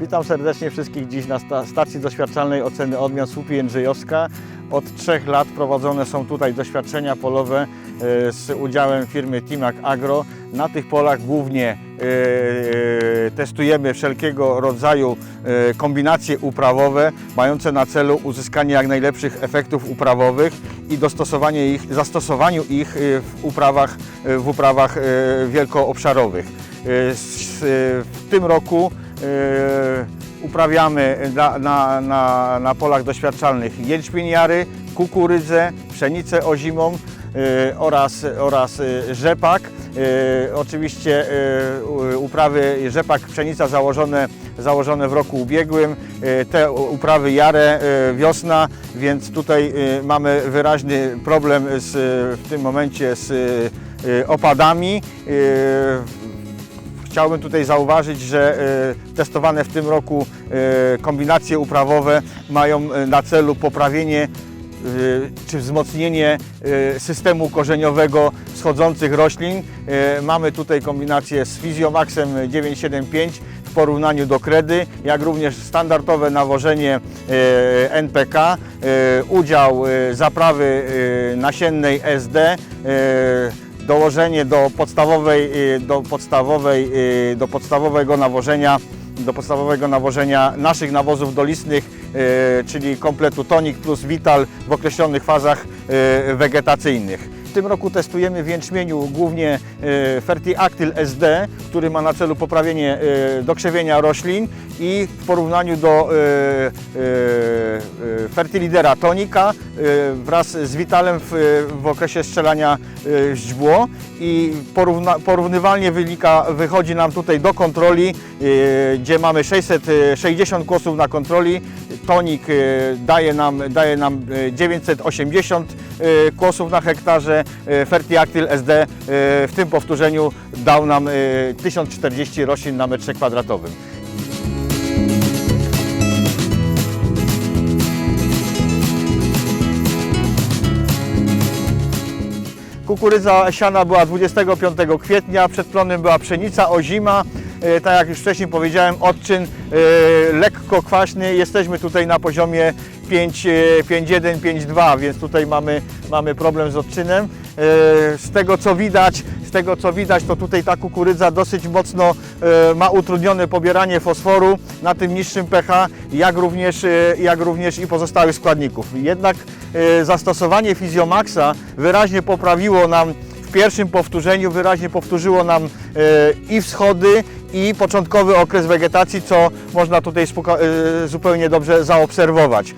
Witam serdecznie wszystkich dziś na sta- stacji doświadczalnej oceny odmian słupi Jędrzejowska. Od trzech lat prowadzone są tutaj doświadczenia polowe e, z udziałem firmy Timac Agro. Na tych polach głównie e, e, testujemy wszelkiego rodzaju kombinacje uprawowe mające na celu uzyskanie jak najlepszych efektów uprawowych i dostosowanie ich, zastosowaniu ich w uprawach, w uprawach wielkoobszarowych. W tym roku uprawiamy na, na, na, na polach doświadczalnych jęczmień jary, kukurydzę, pszenicę ozimą e, oraz, oraz e, rzepak. E, Oczywiście e, uprawy rzepak, pszenica założone, założone w roku ubiegłym, e, te uprawy jarę, e, wiosna, więc tutaj e, mamy wyraźny problem z, w tym momencie z e, opadami. Chciałbym tutaj zauważyć, że e, testowane w tym roku e, kombinacje uprawowe mają e, na celu poprawienie czy wzmocnienie systemu korzeniowego schodzących roślin. Mamy tutaj kombinację z Physiomaxem 975 w porównaniu do kredy, jak również standardowe nawożenie NPK, udział zaprawy nasiennej SD, dołożenie do podstawowej, y, do podstawowej, y, do podstawowego nawożenia do podstawowego nawożenia naszych nawozów dolistnych, y, czyli kompletu Tonic plus Vital w określonych fazach wegetacyjnych. Tym roku testujemy w jęczmieniu głównie y, Fertiactyl SD, który ma na celu poprawienie y, dokrzewienia roślin i w porównaniu do y, Fertilidera Tonika wraz z Vitalem w, okresie strzelania źdźbło i porównywalnie wynika, wychodzi nam tutaj do kontroli, gdzie mamy 660 kłosów na kontroli. Tonik daje nam, daje nam y, 980 y, kłosów na hektarze. y, Fertiactyl SD y, w tym powtórzeniu dał nam y, 1040 roślin na metrze kwadratowym. Kukurydza siana była 25 kwietnia, przed plonem była pszenica ozima. Tak jak już wcześniej powiedziałem, odczyn lekko kwaśny. Jesteśmy tutaj na poziomie 5, 5,1, 5,2, więc tutaj mamy, mamy problem z odczynem. E, Z tego co widać, z tego co widać, to tutaj ta kukurydza dosyć mocno e, ma utrudnione pobieranie fosforu na tym niższym pH, jak również, e, jak również i pozostałych składników. Jednak e, zastosowanie Physiomaxa wyraźnie poprawiło nam w pierwszym powtórzeniu, wyraźnie powtórzyło nam e, i wschody, i początkowy okres wegetacji, co można tutaj e, zupełnie dobrze zaobserwować.